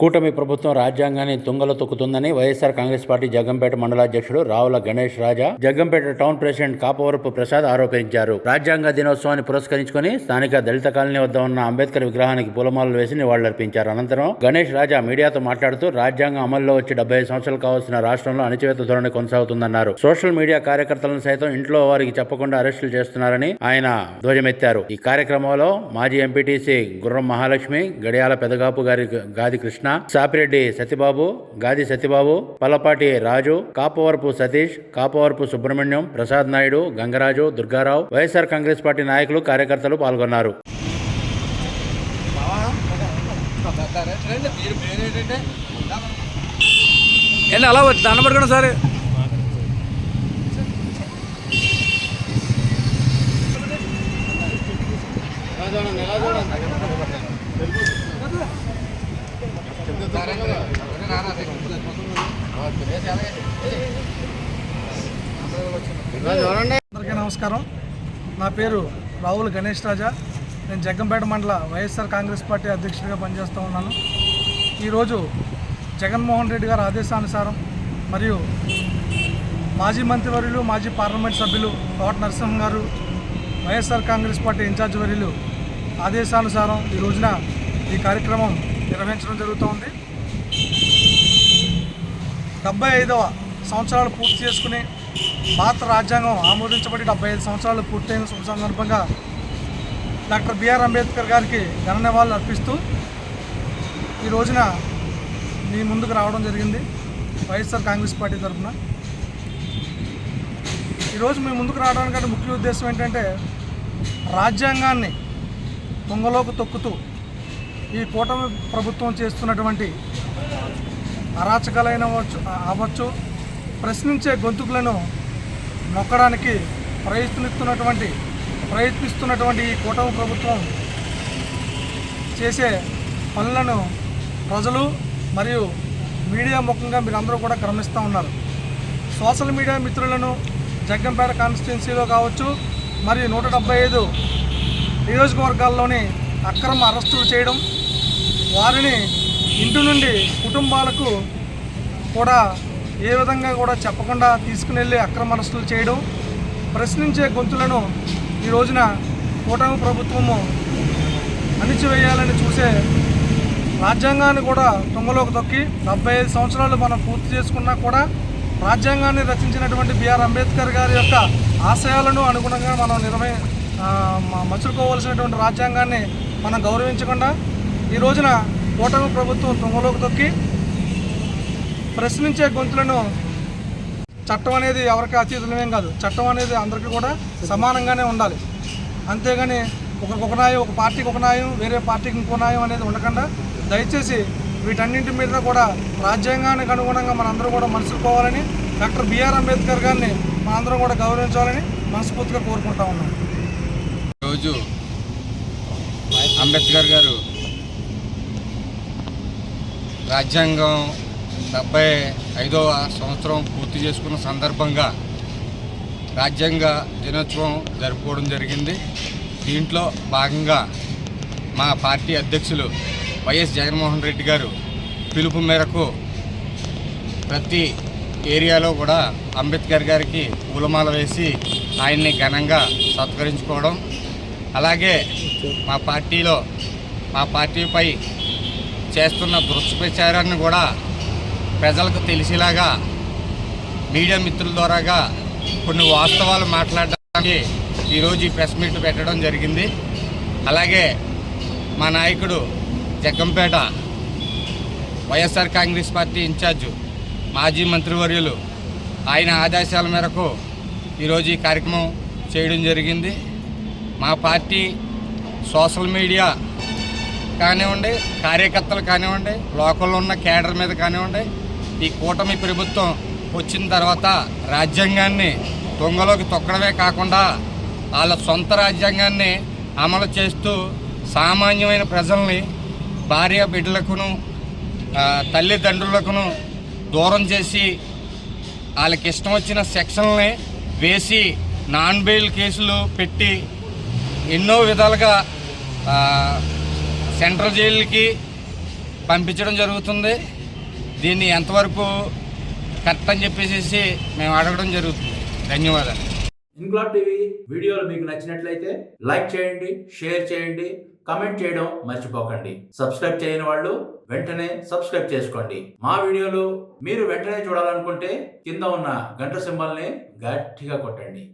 కూటమి ప్రభుత్వం రాజ్యాంగాన్ని తుంగలో తొక్కుతుందని వైఎస్ఆర్ కాంగ్రెస్ పార్టీ జగ్గంపేట మండలాధ్యక్షుడు రావుల గణేష్ రాజా జగ్గంపేట టౌన్ ప్రెసిడెంట్ కాపవరపు ప్రసాద్ ఆరోపించారు. రాజ్యాంగ దినోత్సవాన్ని పురస్కరించుకొని స్థానిక దళిత కాలనీ వద్ద ఉన్న అంబేద్కర్ విగ్రహానికి పూలమాలలు వేసి నివాళులర్పించారు. అనంతరం గణేష్ రాజా మీడియాతో మాట్లాడుతూ రాజ్యాంగం అమల్లో వచ్చి డెబ్బై సంవత్సరాలు కావాల్సిన రాష్ట్రంలో అణచివేత ధోరణి కొనసాగుతుందన్నారు. సోషల్ మీడియా కార్యకర్తలను సైతం ఇంట్లో వారికి చెప్పకుండా అరెస్టులు చేస్తున్నారని ఆయన ధ్వజమెత్తారు. ఈ కార్యక్రమంలో మాజీ ఎంపీటీసీ గుర్రం మహాలక్ష్మి గడియాల పెదగాపు గారి గాది కృష్ణ సాపిరెడ్డి సత్యబాబు గాది సత్యబాబు పల్లపాటి రాజు కాపవరపు సతీష్ కాపవరపు సుబ్రహ్మణ్యం ప్రసాద్ నాయుడు గంగరాజు దుర్గారావు వైఎస్ఆర్ కాంగ్రెస్ పార్టీ నాయకులు కార్యకర్తలు పాల్గొన్నారు. ఏంటి అలా దండం పెట్టుకోండి సార్? అందరికీ నమస్కారం. నా పేరు రాహుల్ గణేష్ రాజా. నేను జగ్గంపేట మండల వైఎస్ఆర్ కాంగ్రెస్ పార్టీ అధ్యక్షుడిగా పనిచేస్తూ ఉన్నాను. ఈరోజు జగన్మోహన్ రెడ్డి గారి ఆదేశానుసారం మరియు మాజీ మంత్రివర్యులు మాజీ పార్లమెంట్ సభ్యులు కోట నరసింహం గారు వైఎస్ఆర్ కాంగ్రెస్ పార్టీ ఇన్ఛార్జ్ వర్యులు ఆదేశానుసారం ఈ రోజున ఈ కార్యక్రమం నిర్వహించడం జరుగుతోంది. డెబ్బై ఐదవ సంవత్సరాలు పూర్తి చేసుకుని భారత రాజ్యాంగం ఆమోదించబడి డెబ్బై ఐదు సంవత్సరాలు పూర్తయిన సందర్భంగా డాక్టర్ బిఆర్ అంబేద్కర్ గారికి ఘన నివాళులు అర్పిస్తూ ఈ రోజున మీ ముందుకు రావడం జరిగింది. వైఎస్ఆర్ కాంగ్రెస్ పార్టీ తరఫున. ఈరోజు మీ ముందుకు రావడానికంటే ముఖ్య ఉద్దేశం ఏంటంటే రాజ్యాంగాన్ని పొంగలోకి తొక్కుతూ ఈ కూటమి ప్రభుత్వం చేస్తున్నటువంటి అరాచకాలైన అవ్వచ్చు ప్రశ్నించే గొంతుకులను నొక్కడానికి ప్రయత్నిస్తున్నటువంటి ప్రయత్నిస్తున్నటువంటి ఈ కూటమి ప్రభుత్వం చేసే పనులను ప్రజలు మరియు మీడియా ముఖంగా మీరు అందరూ కూడా గమనిస్తూ ఉన్నారు. సోషల్ మీడియా మిత్రులను జగ్గంపేట కాన్స్టిట్యున్సీలో కావచ్చు మరియు నూట డెబ్బై ఐదు నియోజకవర్గాల్లోని అక్రమ అరెస్టులు చేయడం వారిని ఇంటి నుండి కుటుంబాలకు కూడా ఏ విధంగా కూడా చెప్పకుండా తీసుకుని వెళ్ళి అక్రమ అరెస్టులు చేయడం ప్రశ్నించే గొంతులను ఈ రోజున కూటమి ప్రభుత్వము అణిచివేయాలని చూసే రాజ్యాంగాన్ని కూడా తుంగలోకి తొక్కి డెబ్బై ఐదు సంవత్సరాలు మనం పూర్తి చేసుకున్నా కూడా రాజ్యాంగాన్ని రచించినటువంటి బిఆర్ అంబేద్కర్ గారి యొక్క ఆశయాలను అనుగుణంగా మనం నిర్వహి ఆ, మసులుకోవాల్సినటువంటి రాజ్యాంగాన్ని మనం గౌరవించకుండా ఈ రోజున కూటమి ప్రభుత్వం తుంగలోకి తొక్కి ప్రశ్నించే గొంతులను చట్టం అనేది ఎవరికి అతీతులమేం కాదు. చట్టం అనేది అందరికీ కూడా సమానంగానే ఉండాలి. అంతేగాని ఒకరికి ఒక న్యాయం ఒక పార్టీకి ఒక న్యాయం వేరే పార్టీకి ఇంకో న్యాయం అనేది ఉండకుండా దయచేసి వీటన్నింటి మీద కూడా రాజ్యాంగానికి అనుగుణంగా మనందరూ కూడా మనసుకోవాలని డాక్టర్ బిఆర్ అంబేద్కర్ గారిని మనందరం కూడా గౌరవించాలని మనస్ఫూర్తిగా కోరుకుంటా ఉన్నాం. ఈరోజు అంబేద్కర్ గారు రాజ్యాంగం డెబ్బై ఐదవ సంవత్సరం పూర్తి చేసుకున్న సందర్భంగా రాజ్యాంగ దినోత్సవం జరుపుకోవడం జరిగింది. దీంట్లో భాగంగా మా పార్టీ అధ్యక్షులు వైఎస్ జగన్మోహన్ రెడ్డి గారు పిలుపు మేరకు ప్రతి ఏరియాలో కూడా అంబేద్కర్ గారికి పూలమాల వేసి ఆయన్ని ఘనంగా సత్కరించుకోవడం. అలాగే మా పార్టీలో మా పార్టీపై చేస్తున్న దుష్ప్రచారాన్ని కూడా ప్రజలకు తెలిసేలాగా మీడియా మిత్రుల ద్వారాగా కొన్ని వాస్తవాలు మాట్లాడడానికి ఈరోజు ఈ ప్రెస్ మీట్ పెట్టడం జరిగింది. అలాగే మా నాయకుడు Jaggampeta YSR Congress party in charge మాజీ మంత్రివర్యులు ఆయన ఆదేశాల మేరకు ఈరోజు ఈ కార్యక్రమం చేయడం జరిగింది. మా పార్టీ సోషల్ మీడియా కానివ్వండి కార్యకర్తలు కానివ్వండి లోకల్లో ఉన్న కేడర్ మీద కానివ్వండి ఈ కూటమి ప్రభుత్వం వచ్చిన తర్వాత రాజ్యాంగాన్ని దొంగలోకి తొక్కడమే కాకుండా వాళ్ళ సొంత రాజ్యాంగాన్ని అమలు చేస్తూ సామాన్యమైన ప్రజల్ని భార్య బిడ్డలకును తల్లిదండ్రులకును దూరం చేసి వాళ్ళకి ఇష్టం వచ్చిన సెక్షన్లని వేసి నాన్ బెయిల్ కేసులు పెట్టి ఎన్నో విధాలుగా సెంట్రల్ జైలుకి పంపించడం జరుగుతుంది. దీన్ని ఎంతవరకు కరెక్ట్ అని చెప్పేసి మేము అడగడం జరుగుతుంది. ధన్యవాదాలు. ఇన్క్లాబ్ టీవీ వీడియోలు మీకు నచ్చినట్లయితే లైక్ చేయండి షేర్ చేయండి కమెంట్ చేయడం మర్చిపోకండి. సబ్స్క్రైబ్ చేయని వాళ్ళు వెంటనే సబ్స్క్రైబ్ చేసుకోండి. మా వీడియోలు మీరు వెంటనే చూడాలనుకుంటే కింద ఉన్న గంట సింబల్ని గట్టిగా కొట్టండి.